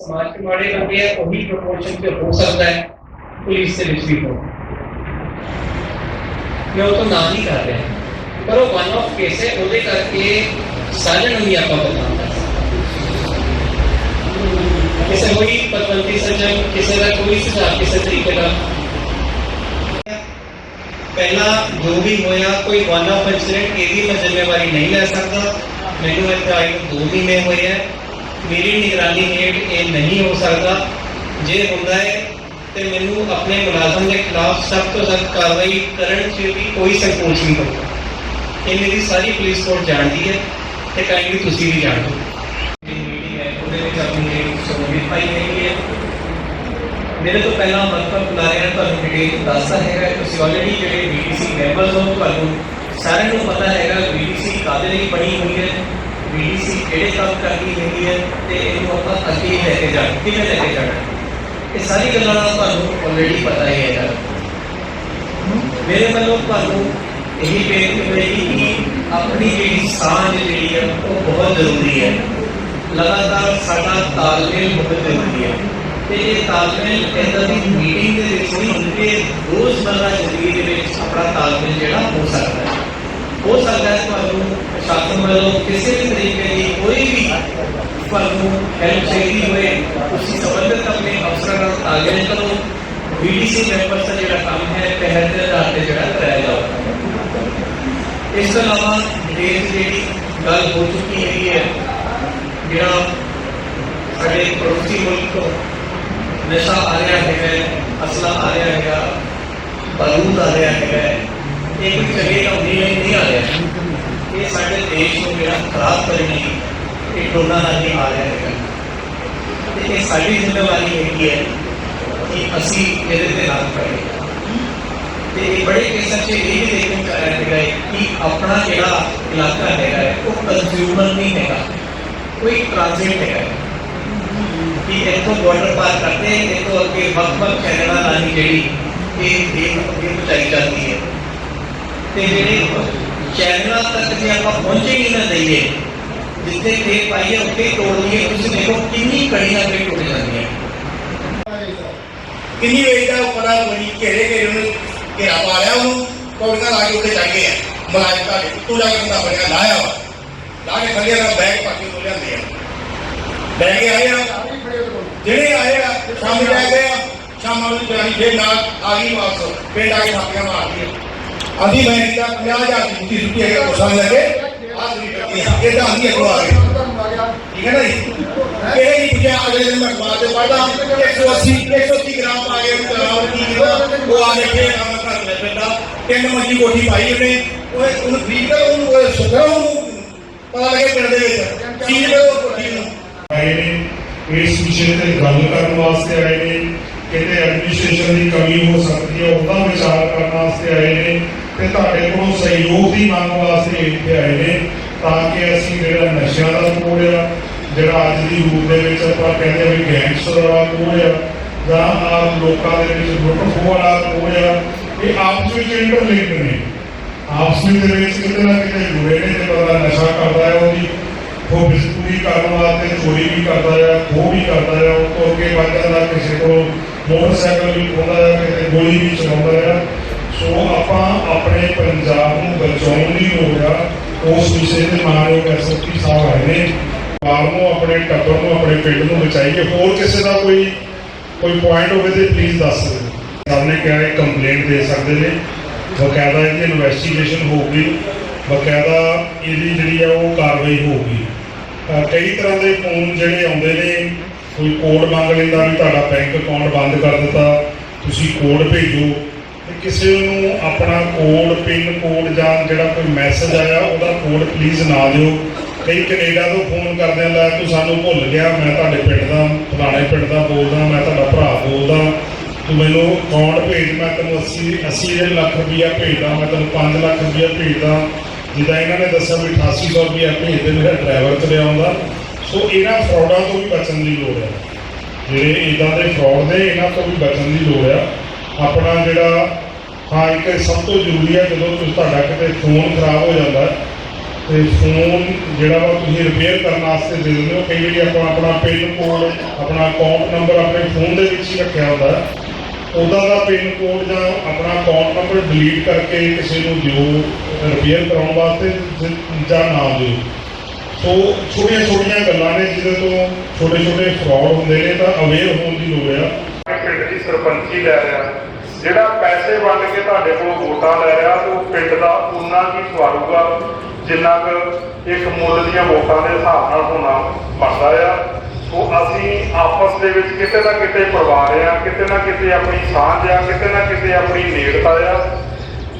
ਸਮਾਜ ਚ ਮਾੜੇ ਬੰਦੇ ਆ ਉਹੀ ਪ੍ਰਪੋਰਸ਼ਨ ਤੇ ਹੋ ਸਕਦਾ ਹੈ ਪੁਲਿਸ ਦੇ ਵਿੱਚ ਵੀ ਹੋ ਮੈਂ ਉਹ ਤਾਂ ਨਾ ਨਹੀਂ ਕਰ ਰਿਹਾ ਪਰ ਉਹ ਵਨ ਆਫ ਕੇਸ ਹੈ ਉਹਦੇ ਕਰਕੇ ਸਾਰਿਆਂ ਨੂੰ ਹੀ ਆਪਾਂ ਬਤਾਉਂਦਾ ਕਿਸੇ ਕੋਈ ਪਤਵੰਤੀ ਸੱਜਣ ਕਿਸੇ ਦਾ ਕੋਈ ਸੁਝਾਅ ਕਿਸੇ ਤਰੀਕੇ ਦਾ ਪਹਿਲਾਂ ਜੋ ਵੀ ਹੋਇਆ ਕੋਈ ਵਨ ਆਫ ਇਨਸੀਡੈਂਟ ਇਹਦੀ ਮੈਂ ਜ਼ਿੰਮੇਵਾਰੀ ਨਹੀਂ ਲੈ ਸਕਦਾ ਮੈਨੂੰ ਇੱਥੇ ਆਏ ਨੂੰ 2 ਮਹੀਨੇ ਹੋਏ ਹੈ ਮੇਰੀ ਨਿਗਰਾਨੀ ਹੇਠ ਇਹ ਨਹੀਂ ਹੋ ਸਕਦਾ। ਜੇ ਹੁੰਦਾ ਹੈ, ਤੇ ਮੈਨੂੰ ਆਪਣੇ ਮੁਲਾਜ਼ਮ ਦੇ ਖਿਲਾਫ ਸਖਤ ਤੋਂ ਸਖਤ ਕਾਰਵਾਈ ਕਰਨ 'ਚ ਵੀ ਕੋਈ ਸੰਕੋਚ ਨਹੀਂ ਹੋਊਗਾ। ਇਹ ਮੇਰੀ ਸਾਰੀ ਪੁਲਿਸ ਫੋਰਸ ਜਾਣਦੀ ਹੈ ਤੇ ਕਾਇੰਡਲੀ ਤੁਸੀਂ ਵੀ ਜਾਣਦੇ ਹੋ ਮੇਰੇ ਤੋਂ ਪਹਿਲਾਂ ਮਤਲਬ ਬੁਲਾਇਆ ਤੁਹਾਨੂੰ ਡਿਟੇਲ ਦੱਸਦਾ ਹੈਗਾ, ਤੁਸੀਂ ਆਲਰੇਡੀ ਜਿਹੜੇ BDC ਮੈਂਬਰਸ ਹੋ, ਤੁਹਾਨੂੰ ਸਾਰਿਆਂ ਨੂੰ ਪਤਾ ਹੈਗਾ BDC ਕਾਦੇ ਲਈ ਬਣੀ ਹੋਈ ਹੈ। BDC ਕਿਹੜੇ ਕੰਮ ਕਰਦੀ ਹੈਗੀ ਹੈ ਤੇ ਇਹਨੂੰ ਆਪਾਂ ਅੱਗੇ ਲੈ ਕੇ ਜਾਣਾ, ਕਿਵੇਂ ਲੈ ਕੇ ਜਾਣਾ? ਇਹ ਸਾਰੀ ਗੱਲਾਂ ਦਾ ਤੁਹਾਨੂੰ ਆਲਰੇਡੀ ਪਤਾ ਹੀ ਹੈਗਾ। ਮੇਰੇ ਵੱਲੋਂ ਤੁਹਾਨੂੰ ਇਹੀ ਬੇਨਤੀ ਹੋਏਗੀ ਕਿ ਆਪਣੀ ਜਿਹੜੀ ਸਾਂਝ ਜਿਹੜੀ ਹੈ, ਉਹ ਬਹੁਤ ਜ਼ਰੂਰੀ ਹੈ। ਲਗਾਤਾਰ ਸਾਡਾ ਤਾਲਮੇਲ ਬਹੁਤ ਜ਼ਰੂਰੀ ਹੈ। ਤੇ ਇਹ ਤਾਲਮੇਲ ਇਦਾਂ ਦੀ ਮੀਟਿੰਗ ਦੇ ਵਿੱਚ ਨਹੀਂ ਹੁੰਦੀ ਕਿ ਰੋਜ਼ਮਰਰਾ ਜ਼ਿੰਦਗੀ ਦੇ ਵਿੱਚ ਆਪਣਾ ਤਾਲਮੇਲ ਜਿਹੜਾ ਹੋ ਸਕਦਾ ਹੈ। ਹੋ ਸਕਦਾ ਹੈ ਤੁਹਾਨੂੰ ਪ੍ਰਸ਼ਾਸਨ ਵੱਲੋਂ ਕਿਸੇ ਵੀ ਤਰੀਕੇ ਦੀ ਕੋਈ ਵੀ ਤੁਹਾਨੂੰ ਹੈਲਪ ਚਾਹੀਦੀ ਹੋਏ ਤੁਸੀਂ ਸੰਬੰਧਿਤ ਆਪਣੇ ਅਫਸਰਾਂ ਨਾਲ ਤਾਲਮੇਲ ਕਰੋ ਬੀਡੀਸੀ ਮੈਂਬਰਸ ਦਾ ਜਿਹੜਾ ਕੰਮ ਹੈ ਪਹਿਲ ਦੇ ਆਧਾਰ ਤੇ ਜਿਹੜਾ ਕਰਾਇਆ ਜਾਊਗਾ ਇਸ ਤੋਂ ਇਲਾਵਾ ਦੇਸ਼ ਦੀ ਜਿਹੜੀ ਗੱਲ ਹੋ ਚੁੱਕੀ ਹੈਗੀ ਹੈ ਜਿਹੜਾ ਸਾਡੇ ਪੜੋਸੀ ਮੁਲਕ ਤੋਂ ਨਸ਼ਾ ਆ ਰਿਹਾ ਹੈਗਾ ਅਸਲਾ ਆ ਰਿਹਾ ਹੈਗਾ ਬਾਰੂਦ ਆ ਰਿਹਾ ਹੈਗਾ ਇਹ ਕੋਈ ਚੰਗੇ ਕੰਮ ਨਹੀਂ ਨਹੀਂ ਆ ਰਿਹਾ ਇਹ ਸਾਡੇ ਦੇਸ਼ ਨੂੰ ਜਿਹੜਾ ਖਰਾਬ ਕਰਨ ਲਈ ਇਹ ਟੋਨਾ ਰਾਹੀਂ ਆ ਰਿਹਾ ਹੈਗਾ ਤੇ ਇਹ ਸਾਡੀ ਜ਼ਿੰਮੇਵਾਰੀ ਹੈਗੀ ਹੈ ਕਿ ਅਸੀਂ ਇਹਦੇ ਤੇ ਹੱਥ ਪਾਈਏ ਤੇ ਇਹ ਬੜੇ ਕੇਸਾਂ 'ਚ ਇਹ ਵੀ ਦੇਖਣ ਚ ਆਇਆ ਹੈਗਾ ਹੈ ਕਿ ਆਪਣਾ ਜਿਹੜਾ ਇਲਾਕਾ ਹੈਗਾ ਹੈ, ਉਹ ਕੰਜ਼ਿਊਮਰ ਨਹੀਂ ਹੈਗਾ ਕੋਈ ਟ੍ਰਾਂਜ਼ਿਟ ਹੈਗਾ ਹੈ। ਕਿ ਇੱਥੋਂ ਬਾਰਡਰ ਪਾਰ ਕਰਦੇ ਇੱਥੋਂ ਅੱਗੇ ਵੱਖ-ਵੱਖ ਚੈਨਲਾਂ ਰਾਹੀਂ ਜਿਹੜੀ ਇਹ ਦੇਖ ਅੱਗੇ ਪਹੁੰਚਾਈ ਜਾਂਦੀ ਹੈ ਤੇ ਜਿਹੜੇ ਚੈਨਲਾਂ ਤੱਕ ਜੇ ਆਪਾਂ ਪਹੁੰਚੇ ਹੀ ਨਾ ਦਈਏ ਜਿੱਥੇ ਤੇ ਪਾਈਏ ਉੱਥੇ ਹੀ ਤੋੜ ਲਈਏ ਤੁਸੀਂ ਦੇਖੋ ਕਿੰਨੀ ਕੜੀਆਂ ਤੇ ਟੁੱਟ ਜਾਂਦੀਆਂ ਕਿੰਨੀ ਵੇਈ ਦਾ ਪਤਾ ਬਣੀ ਘੇਰੇ ਘੇਰੇ ਉਹਨੂੰ ਘੇਰਾ ਪਾ ਲਿਆ ਉਹਨੂੰ ਕੋੜੀਆਂ ਲਾ ਕੇ ਉੱਤੇ ਚੜ ਗਏ ਆ ਮਲਾਜ ਤੁਹਾਡੇ ਤੂੰ ਜਾ ਕੇ ਮੁੰਡਾ ਬਣਿਆ ਲਾਇਆ ਵਾ ਲਾ ਕੇ ਥੱਲੇ ਦਾ ਬੈਗ ਪਾ ਕੇ ਉਹ ਲਿਆਂਦੇ ਆ ਬੈਗ ਆਏ ਆ ਜਿਹੜੇ ਆਏ ਆ ਸ਼ਾਮੀ ਲੈ ਗਏ ਆ ਸ਼ਾਮਾਂ ਨੂੰ ਜਾਨੀ ਫੇਰ ਨਾਲ ਆ ਗਈ ਵਾਪਸ ਪਿੰਡ ਆ ਕੇ ਥਾਪੀਆਂ ਮਾਰਦੀਆਂ ਆਂਦੀ ਮੈਂ ਕੀਤਾ 50000 ਦੀ ਜੁੱਤੀ ਸੁੱਟੀ ਹੈ ਕੋਸਾਂ ਲੱਗੇ ਆ ਦੂਰੀ ਕਰਦੀ ਆ ਇਹਦਾ ਆਂਦੀ ਅੱਗੋਂ ਆ ਗਈ ਠੀਕ ਹੈ ਨਾ ਜੀ ਇਹ ਨਹੀਂ ਪੁੱਛਿਆ ਅਗਲੇ ਦਿਨ ਮੈਂ ਬਾਅਦ ਦੇ ਪੜਦਾ 180 180 ਗ੍ਰਾਮ ਆ ਗਏ ਗ੍ਰਾਮ ਕੀ ਕੀਤਾ ਉਹ ਆ ਕੇ ਕੰਮ ਕਰ ਲੈ ਪੈਂਦਾ ਤਿੰਨ ਮੰਜੀ ਕੋਠੀ ਪਾਈ ਉਹਨੇ ਉਹ ਉਹਨੂੰ ਖਰੀਦ ਕੇ ਉਹਨੂੰ ਉਹ ਸੁਧਰਾ ਉਹਨੂੰ ਪਤਾ ਲੱਗੇ ਪਿੰਡ ਦੇ ਵਿੱਚ ਚੀਜ਼ ਦੇ ਉਹ ਕੋਠੀ ਨੂੰ ਆਏ ਨੇ ਇਸ ਵਿਸ਼ੇ ਤੇ ਗੱਲ ਕਰਨ ਵਾਸਤੇ ਆਏ ਨੇ ਕਿਤੇ ਐਡਮਿਨਿਸਟ੍ਰੇਸ਼ਨ ਦੀ ਕਮੀ ਹੋ ਸਕਦੀ ਹੈ ਉਹਦਾ ਵਿਚਾਰ ਕਰਨ ਵਾਸਤੇ ਆਏ ਨੇ ਤੇ ਤੁਹਾਡੇ ਕੋਲੋਂ ਸਹਿਯੋਗ ਦੀ ਮੰਗ ਵਾਸਤੇ ਇੱਥੇ ਆਏ ਨੇ, ਤਾਂ ਕਿ ਅਸੀਂ ਜਿਹੜਾ ਨਸ਼ਿਆਂ ਦਾ ਕੋੜ ਆ, ਜਿਹੜਾ ਅੱਜ ਦੀ ਰੂਪ ਦੇ ਵਿੱਚ ਆਪਾਂ ਕਹਿੰਦੇ ਵੀ ਗੈਂਗਸਟਰ ਵਾਲਾ ਕੋੜ ਆ, ਜਾਂ ਆਮ ਲੋਕਾਂ ਦੇ ਵਿੱਚ ਲੁੱਟ ਖੋਹ ਵਾਲਾ ਕੋੜ ਆ, ਇਹ ਆਪਸ ਵਿੱਚ ਇੰਟਰਲਿੰਕ ਨੇ। ਆਪਸ ਦੇ ਵਿੱਚ ਕਿਤੇ ਨਾ ਕਿਤੇ ਜੁੜੇ ਨੇ ਤੇ ਬੰਦਾ ਨਸ਼ਾ ਕਰਦਾ ਹੈ, ਉਹਦੀ ਉਹ ਬਿਸਤੂਰੀ ਕਰਨ ਵਾਸਤੇ, ਚੋਰੀ ਵੀ ਕਰਦਾ ਹੈ, ਖੋਹ ਵੀ ਕਰਦਾ ਹੈ, ਉਹ ਤੋਂ ਅੱਗੇ ਵੱਧ ਜਾਂਦਾ, ਕਿਸੇ ਕੋਲ ਮੋਟਰਸਾਈਕਲ ਵੀ ਖੋਹਦਾ ਹੈ ਕਿਤੇ ਗੋਲੀ ਵੀ ਚਲਾਉਂਦਾ ਹੈ। ਸੋ ਆਪਾਂ ਆਪਣੇ ਪੰਜਾਬ ਨੂੰ ਬਚਾਉਣ ਦੀ ਲੋੜ ਆ ਉਸ ਵਿਸ਼ੇ ਤੇ ਮਾਨਯੋਗ ਐਸਐਸਪੀ ਸਾਹਿਬ ਆਏ ਨੇ। ਬਾਹਰ ਨੂੰ ਆਪਣੇ, ਟੱਬਰ ਨੂੰ, ਆਪਣੇ ਪਿੰਡ ਨੂੰ ਬਚਾਈਏ। ਹੋਰ ਕਿਸੇ ਦਾ ਕੋਈ ਕੋਈ ਪੁਆਇੰਟ ਹੋਵੇ ਤੇ ਪਲੀਜ਼ ਦੱਸ ਦਿਓ। ਸਾਹਮਣੇ ਕਿਹਾ ਇਹ ਕੰਪਲੇਂਟ ਦੇ ਸਕਦੇ ਨੇ। ਬਕਾਇਦਾ ਇਹਦੀ ਇਨਵੈਸਟੀਗੇਸ਼ਨ ਹੋਊਗੀ। ਬਕਾਇਦਾ ਇਹਦੀ ਜਿਹੜੀ ਆ ਉਹ ਕਾਰਵਾਈ ਹੋਊਗੀ। ਕਈ ਤਰ੍ਹਾਂ ਦੇ ਫੋਨ ਜਿਹੜੇ ਆਉਂਦੇ ਨੇ, ਕੋਈ ਕੋਡ ਮੰਗ ਲੈਂਦਾ ਵੀ ਤੁਹਾਡਾ ਬੈਂਕ ਅਕਾਊਂਟ ਬੰਦ ਕਰ ਦਿੱਤਾ। ਤੁਸੀਂ ਕੋਡ ਭੇਜੋ। ਕਿਸੇ ਨੂੰ ਆਪਣਾ ਕੋਡ ਪਿੰਨ ਕੋਡ ਜਾਂ ਜਿਹੜਾ ਕੋਈ ਮੈਸੇਜ ਆਇਆ, ਉਹਦਾ ਕੋਡ ਪਲੀਜ਼ ਨਾ ਦਿਓ। ਕਈ ਕੈਨੇਡਾ ਤੋਂ ਫੋਨ ਕਰਦੇ ਆ, ਲੈ ਤੂੰ ਸਾਨੂੰ ਭੁੱਲ ਗਿਆ, ਮੈਂ ਤੁਹਾਡੇ ਪਿੰਡ ਦਾ ਪੁਰਾਣੇ ਪਿੰਡ ਦਾ ਬੋਲਦਾ, ਮੈਂ ਤੁਹਾਡਾ ਭਰਾ ਬੋਲਦਾ। ਤੂੰ ਮੈਨੂੰ ਅਕਾਊਂਟ ਭੇਜ, ਮੈਂ ਤੈਨੂੰ 80 80 ਲੱਖ ਰੁਪਈਆ ਭੇਜਦਾ, ਮੈਂ ਤੈਨੂੰ 5 ਲੱਖ ਰੁਪਈਆ ਭੇਜਦਾ। ਜਿੱਦਾਂ ਇਹਨਾਂ ਨੇ ਦੱਸਿਆ ਵੀ 8800 ਰੁਪਈਆ ਭੇਜਦੇ ਮੇਰਾ ਡਰਾਈਵਰ ਤੇ ਆਉਂਦਾ। ਸੋ ਇਹਨਾਂ ਫਰਾਡਾਂ ਤੋਂ ਵੀ ਬਚਣ ਦੀ ਲੋੜ ਹੈ ਜਿਹੜੇ ਇਦਾਂ ਦੇ ਫਰਾਡ ਦੇ ਇਹਨਾਂ ਤੋਂ ਵੀ ਬਚਣ ਦੀ ਲੋੜ ਆ। ਆਪਣਾ ਜਿਹੜਾ ਹਾਂ ਇੱਕ ਸਭ ਤੋਂ ਜ਼ਰੂਰੀ ਹੈ ਜਦੋਂ ਤੁਸੀਂ ਤੁਹਾਡਾ ਕਿਤੇ ਫੋਨ ਖਰਾਬ ਹੋ ਜਾਂਦਾ ਹੈ, ਤੇ ਫੋਨ ਜਿਹੜਾ ਵਾ ਤੁਸੀਂ ਰਿਪੇਅਰ ਕਰਨ ਵਾਸਤੇ ਦੇ ਦਿੰਦੇ ਹੋ। ਕਈ ਵਾਰੀ ਆਪਾਂ ਆਪਣਾ ਪਿਨ ਕੋਡ ਆਪਣਾ ਅਕਾਊਂਟ ਨੰਬਰ ਆਪਣੇ ਫੋਨ ਦੇ ਵਿੱਚ ਹੀ ਰੱਖਿਆ ਹੁੰਦਾ। ਉਹਦਾ ਦਾ ਪਿਨ ਕੋਡ ਜਾਂ ਆਪਣਾ ਅਕਾਊਂਟ ਨੰਬਰ ਡਿਲੀਟ ਕਰਕੇ ਕਿਸੇ ਨੂੰ ਦਿਓ ਰਿਪੇਅਰ ਕਰਾਉਣ ਵਾਸਤੇ ਜਾਂ ਨਾ ਦਿਓ। ਸੋ ਛੋਟੀਆਂ ਛੋਟੀਆਂ ਗੱਲਾਂ ਨੇ ਜਿਹਦੇ ਤੋਂ ਛੋਟੇ ਛੋਟੇ ਫਰਾਡ ਹੁੰਦੇ ਨੇ ਤਾਂ ਅਵੇਅਰ ਹੋਣ ਦੀ ਲੋੜ ਆ। ਪਿੰਡ ਦੀ ਸਰਪੰਚੀ ਲੈ ਰਿਹਾ। ਜਿਹੜਾ ਪੈਸੇ ਵੰਡ ਕੇ ਤੁਹਾਡੇ ਕੋਲ ਵੋਟਾਂ ਲੈ ਰਿਹਾ, ਉਹ ਪਿੰਡ ਦਾ ਉਨਾ ਕੀ ਸਵਾਰੂਗਾ ਜਿੰਨਾ ਕੁ ਇੱਕ ਮੁੱਲ ਦੀਆਂ ਵੋਟਾਂ ਦੇ ਹਿਸਾਬ ਨਾਲ ਹੋਣਾ ਬਣਦਾ ਆ। ਉਹ ਅਸੀਂ ਆਪਸ ਦੇ ਵਿੱਚ ਕਿਤੇ ਨਾ ਕਿਤੇ ਪਰਿਵਾਰ ਆ, ਕਿਤੇ ਨਾ ਕਿਤੇ ਆਪਣੀ ਸਾਂਝ ਆ, ਕਿਤੇ ਨਾ ਕਿਤੇ ਆਪਣੀ ਨੇੜਤਾ ਆ।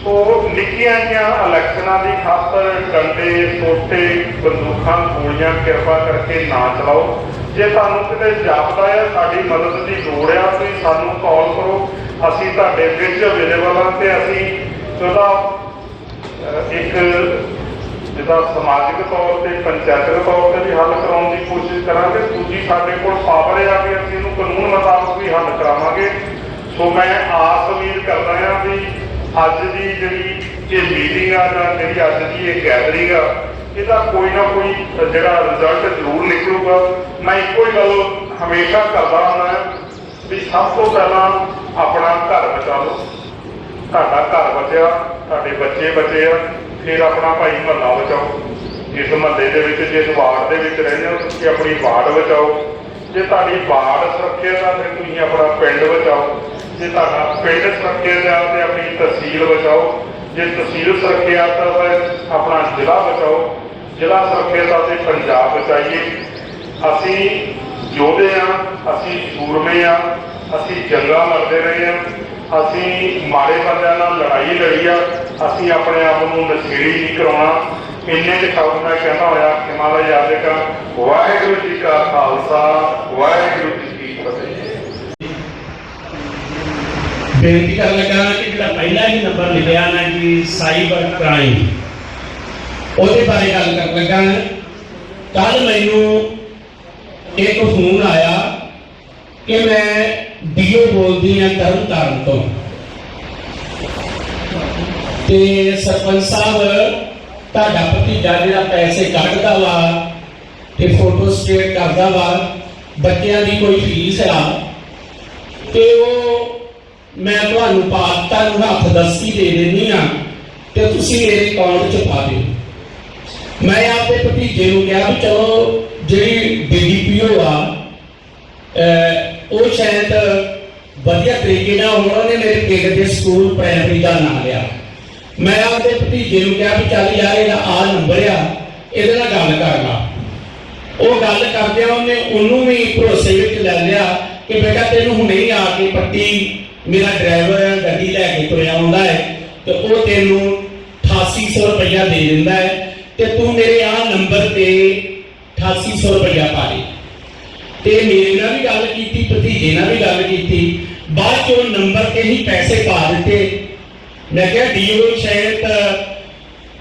ਸੋ ਨਿੱਕੀਆਂ ਜਿਹੀਆਂ ਇਲੈਕਸ਼ਨਾਂ ਦੀ ਖਾਤਰ ਡੰਡੇ, ਸੋਟੇ, ਬੰਦੂਕਾਂ, ਗੋਲੀਆਂ ਕਿਰਪਾ ਕਰਕੇ ਨਾ ਚਲਾਓ। ਜੇ ਤੁਹਾਨੂੰ ਕਿਤੇ ਜਾਪਦਾ ਹੈ ਸਾਡੀ ਮਦਦ ਦੀ ਲੋੜ ਆ, ਤੁਸੀਂ ਸਾਨੂੰ ਕਾਲ ਕਰੋ। ਅਸੀਂ ਤੁਹਾਡੇ ਵਿੱਚ ਅਵੇਲੇਬਲ ਹਾਂ ਤੇ ਅਸੀਂ ਉਹਦਾ ਇੱਕ ਜਿਹਦਾ ਸਮਾਜਿਕ ਤੌਰ ਤੇ ਪੰਚਾਇਤਕ ਤੌਰ ਤੇ ਵੀ ਹੱਲ ਕਰਾਉਣ ਦੀ ਕੋਸ਼ਿਸ਼ ਕਰਾਂਗੇ। ਦੂਜੀ, ਸਾਡੇ ਕੋਲ ਪਾਵਰ ਆ ਕਿ ਅਸੀਂ ਇਹਨੂੰ ਕਾਨੂੰਨ ਮੁਤਾਬਕ ਵੀ ਹੱਲ ਕਰਾਵਾਂਗੇ। ਸੋ ਮੈਂ ਆਸ ਉਮੀਦ ਕਰਦਾ ਹਾਂ ਵੀ ਅੱਜ ਦੀ ਜਿਹੜੀ ਇਹ ਮੀਟਿੰਗ ਆ ਜਾਂ ਜਿਹੜੀ ਅੱਜ ਦੀ ਇਹ ਗੈਦਰਿੰਗ ਆ, ਇਹਦਾ ਕੋਈ ਨਾ ਕੋਈ ਜਿਹੜਾ ਰਿਜ਼ਲਟ ਜ਼ਰੂਰ ਨਿਕਲੂਗਾ। ਮੈਂ ਇੱਕੋ ਹੀ ਗੱਲ ਹਮੇਸ਼ਾ ਕਰਦਾ ਹੁੰਦਾ ਵੀ ਸਭ ਤੋਂ ਪਹਿਲਾਂ ਆਪਣਾ ਘਰ ਬਚਾਓ ਤੁਹਾਡਾ ਘਰ ਬਚਿਆ, ਤੁਹਾਡੇ ਬੱਚੇ ਬਚੇ ਆ, ਫਿਰ ਆਪਣਾ ਭਾਈ ਮਹੱਲਾ ਬਚਾਓ। ਜਿਸ ਮਹੱਲੇ ਦੇ ਵਿੱਚ, ਜਿਸ ਵਾਰਡ ਦੇ ਵਿੱਚ ਰਹਿੰਦੇ ਹੋ, ਤੁਸੀਂ ਆਪਣੀ ਵਾਰਡ ਬਚਾਓ। ਜੇ ਤੁਹਾਡੀ ਵਾਰਡ ਸੁਰੱਖਿਅਤ ਆ, ਫਿਰ ਤੁਸੀਂ ਆਪਣਾ ਪਿੰਡ ਬਚਾਓ। ਜੇ ਤੁਹਾਡਾ ਪਿੰਡ ਸੁਰੱਖਿਅਤ ਆ, ਤੇ ਆਪਣੀ ਤਹਿਸੀਲ ਬਚਾਓ। ਜੇ ਤਹਿਸੀਲ ਸੁਰੱਖਿਅਤ ਆ ਤਾਂ ਆਪਣਾ ਜ਼ਿਲ੍ਹਾ ਬਚਾਓ। ਜ਼ਿਲ੍ਹਾ ਸੁਰੱਖਿਅਤ ਆ, ਤੇ ਪੰਜਾਬ ਬਚਾਈਏ। ਅਸੀਂ ਯੋਧੇ ਆ, ਅਸੀਂ ਸੂਰਮੇ ਆ ਅਸੀਂ ਜੰਗਾਂ ਲੜਦੇ ਰਹੇ ਹਾਂ, ਅਸੀਂ ਮਾੜੇ ਬੰਦਿਆਂ ਨਾਲ ਲੜਾਈ ਲੜੀ ਆ, ਅਸੀਂ ਆਪਣੇ ਆਪ ਨੂੰ ਨਸ਼ੇੜੀ ਨਹੀਂ ਕਰਾਉਣਾ। ਇੰਨੇ ਚ ਖਬਰ ਮੈਂ ਕਹਿੰਦਾ ਹੋਇਆ ਹਿਮਾਲਯ ਯਾਦਿਕਾ ਵਾਹਿਗੁਰੂ ਜੀ ਕਾ ਖਾਲਸਾ, ਵਾਹਿਗੁਰੂ ਜੀ ਕੀ ਫਤਿਹ। ਬੇਨਤੀ ਕਰਨ ਲੱਗਾ ਕਿ ਜਿਹੜਾ ਪਹਿਲਾ ਹੀ ਨੰਬਰ ਲਿਖਿਆ ਨਾ ਕਿ ਸਾਈਬਰ ਕ੍ਰਾਈਮ। ਉਹਦੇ ਬਾਰੇ ਗੱਲ ਕਰਨ ਲੱਗਾ ਕੱਲ ਮੈਨੂੰ ਇੱਕ ਫੋਨ ਆਇਆ ਕਿ ਮੈਂ ਡੀਓ ਬੋਲਦੀ ਆ ਤਰਨ ਤਾਰਨ ਤੋਂ। ਤੇ ਸਰਪੰਚ ਸਾਹਿਬ, ਤੁਹਾਡਾ ਭਤੀਜਾ ਜਿਹੜਾ ਪੈਸੇ ਕੱਢਦਾ ਵਾ ਤੇ ਫੋਟੋ ਸਟੇਟ ਕਰਦਾ ਵਾ, ਬੱਚਿਆਂ ਦੀ ਕੋਈ ਫੀਸ ਆ। ਤੇ ਉਹ ਮੈਂ ਤੁਹਾਨੂੰ ਪਾਤਾ ਨੂੰ ਹੱਥ ਦਸਤੀ ਦੇ ਦੇਣੀ ਆ ਤੇ ਤੁਸੀਂ ਮੇਰੇ ਅਕਾਊਂਟ 'ਚ ਪਾ ਦਿਓ। ਮੈਂ ਆਪਦੇ ਭਤੀਜੇ ਨੂੰ ਕਿਹਾ ਵੀ ਚਲੋ ਜਿਹੜੀ ਡੀਡੀਪੀਓ ਆ ਉਹ ਸ਼ਾਇਦ ਵਧੀਆ ਤਰੀਕੇ ਨਾਲ ਉਹਨਾਂ ਨੇ ਮੇਰੇ ਪਿੰਡ ਦੇ ਸਕੂਲ ਪ੍ਰਾਇਮਰੀ ਦਾ ਨਾਮ ਲਿਆ। ਮੈਂ ਆਪਦੇ ਭਤੀਜੇ ਨੂੰ ਕਿਹਾ ਵੀ ਚੱਲ ਯਾਰ ਇਹਦਾ ਆ ਨੰਬਰ ਆ, ਇਹਦੇ ਨਾਲ ਗੱਲ ਕਰ ਲਾ। ਉਹ ਗੱਲ ਕਰਦਿਆਂ ਉਹਨੇ ਉਹਨੂੰ ਵੀ ਭਰੋਸੇ ਵਿੱਚ ਲੈ ਲਿਆ ਕਿ ਬੇਟਾ ਤੈਨੂੰ ਹੁਣੇ ਹੀ ਆ ਕੇ ਪੱਟੀ, ਮੇਰਾ ਡਰਾਈਵਰ ਗੱਡੀ ਲੈ ਕੇ ਤੁਰਿਆ ਆਉਂਦਾ ਹੈ ਤੇ ਉਹ ਤੈਨੂੰ 8800 ਰੁਪਇਆ ਦੇ ਦਿੰਦਾ ਹੈ ਤੇ ਤੂੰ ਮੇਰੇ ਆ ਨੰਬਰ ਤੇ 8800 ਰੁਪਇਆ ਪਾ ਦੇ। ਤੇ ਕੀਤੀ ਨਾਲ ਵੀ ਗੱਲ ਕੀਤੀ, ਬਾਅਦ ਚ ਨੰਬਰ ਤੇ ਹੀ ਪੈਸੇ ਪਾ ਦਿੱਤੇ। ਮੈਂ ਕਿਹਾ, ਡੀਓ ਸ਼ਾਇਦ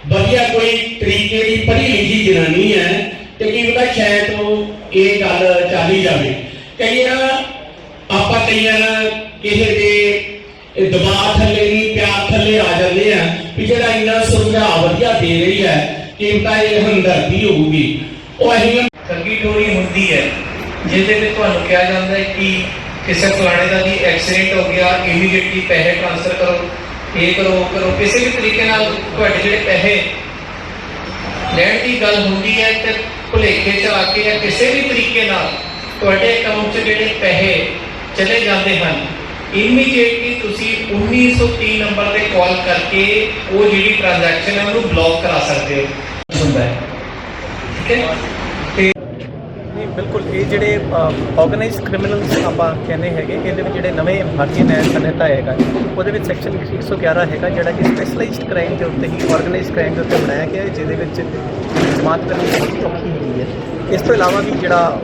ਵਧੀਆ ਕੋਈ ਤਰੀਕੇ ਦੀ ਪੜ੍ਹੀ ਲਿਖੀ ਜਨਾਨੀ ਹੈ ਤੇ ਕੀ ਪਤਾ ਸ਼ਾਇਦ ਉਹ ਇਹ ਗੱਲ ਚੱਲ ਜਾਵੇ। ਕਈਆਂ ਆਪਾਂ ਕਈਆਂ ਕਿਸੇ ਦੇ ਦਬਾਅ ਥੱਲੇ ਨਹੀਂ, ਪਿਆਰ ਥੱਲੇ ਆ ਜਾਂਦੇ ਆ ਵੀ ਜਿਹੜਾ ਇੰਨਾ ਸੁਝਾਅ ਵਧੀਆ ਦੇ ਰਹੀ ਹੈ, ਕਿ ਪਤਾ ਇਹ ਹਮਦਰਦੀ ਹੋਊਗੀ। ਉਹ ਅਸੀਂ ਕੰਗੀ ਟੋਰੀ ਹੁੰਦੀ ਹੈ, ਜਿਹਦੇ ਵਿੱਚ ਤੁਹਾਨੂੰ ਕਿਹਾ ਜਾਂਦਾ ਹੈ ਕਿ ਕਿਸੇ ਫਲਾਣੇ ਦਾ ਵੀ ਐਕਸੀਡੈਂਟ ਹੋ ਗਿਆ ਇਮੀਡੀਏਟਲੀ ਪੈਸੇ ਟ੍ਰਾਂਸਫਰ ਕਰੋ ਇਹ ਕਰੋ, ਉਹ ਕਰੋ। ਕਿਸੇ ਵੀ ਤਰੀਕੇ ਨਾਲ ਤੁਹਾਡੇ ਜਿਹੜੇ ਪੈਸੇ ਲੈਣ ਦੀ ਗੱਲ ਹੁੰਦੀ ਹੈ ਤੇ ਭੁਲੇਖੇ ਚ ਆ ਕੇ ਜਾਂ ਕਿਸੇ ਵੀ ਤਰੀਕੇ ਨਾਲ ਤੁਹਾਡੇ ਅਕਾਊਂਟ 'ਚ ਜਿਹੜੇ ਪੈਸੇ ਚਲੇ ਜਾਂਦੇ ਹਨ ਇਮੀਡੀਏਟਲੀ ਤੁਸੀਂ 1930 ਨੰਬਰ ਤੇ ਕਾਲ ਕਰਕੇ ਉਹ ਜਿਹੜੀ ਟ੍ਰਾਂਜੈਕਸ਼ਨ ਹੈ ਉਹਨੂੰ ਬਲੌਕ ਕਰਾ ਸਕਦੇ ਹੋ। ਹੁੰਦਾ ਹੈ। ਠੀਕ ਹੈ? ਤੇ ਬਿਲਕੁਲ ਇਹ ਜਿਹੜੇ ਆਰਗੇਨਾਈਜ਼ਡ ਕ੍ਰਿਮੀਨਲਸ ਆਪਾਂ ਕਹਿੰਦੇ ਹੈਗੇ ਇਹਦੇ ਵਿੱਚ ਜਿਹੜੇ ਨਵੇਂ ਭਾਰਤੀ ਨਿਆਂ ਸੰਹਿਤਾ ਹੈਗਾ ਉਹਦੇ ਵਿੱਚ ਸੈਕਸ਼ਨ 111 ਹੈਗਾ ਜਿਹੜਾ ਕਿ ਸਪੈਸ਼ਲਾਈਜ਼ਡ ਕ੍ਰਾਈਮ ਦੇ ਉੱਤੇ ਹੀ ਆਰਗੇਨਾਈਜ਼ਡ ਕ੍ਰਾਈਮ ਦੇ ਉੱਤੇ ਬਣਾਇਆ ਗਿਆ ਹੈ ਜਿਹਦੇ ਵਿੱਚ ਜਮਾਤ ਕਰਨੀ ਬਹੁਤ ਔਖੀ ਹੁੰਦੀ ਹੈ। ਇਸ ਤੋਂ ਇਲਾਵਾ ਵੀ ਜਿਹੜਾ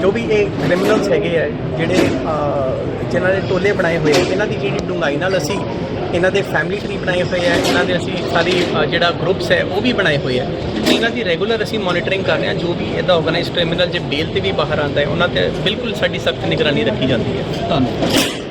ਜੋ ਵੀ ਇਹ ਕ੍ਰਿਮੀਨਲਸ ਹੈਗੇ ਆ ਜਿਹੜੇ ਅਹ, ਜਿਨ੍ਹਾਂ ਨੇ ਟੋਲੇ ਬਣਾਏ ਹੋਏ ਇਹਨਾਂ ਦੀ ਜਿਹੜੀ ਡੂੰਘਾਈ ਨਾਲ ਅਸੀਂ ਇਹਨਾਂ ਦੇ ਫੈਮਿਲੀ ਟਰੀ ਬਣਾਏ ਹੋਏ ਆ ਇਹਨਾਂ ਦੇ ਅਸੀਂ ਸਾਰੀ ਅਹ, ਜਿਹੜਾ ਗਰੁੱਪਸ ਹੈ ਉਹ ਵੀ ਬਣਾਏ ਹੋਏ ਆ। ਇਹਨਾਂ ਦੀ ਰੈਗੂਲਰ ਅਸੀਂ ਮੋਨੀਟਰਿੰਗ ਕਰ ਰਹੇ ਹਾਂ ਜੋ ਵੀ ਇਹਦਾ ਆਰਗੇਨਾਈਜ਼ਡ ਕ੍ਰਿਮੀਨਲ ਜੇ ਬੇਲ ਤੇ ਵੀ ਬਾਹਰ ਆਉਂਦਾ ਹੈ ਉਹਨਾਂ ਤੇ ਬਿਲਕੁਲ ਸਾਡੀ ਸਖਤ ਨਿਗਰਾਨੀ ਰੱਖੀ ਜਾਂਦੀ ਹੈ। ਧੰਨਵਾਦ।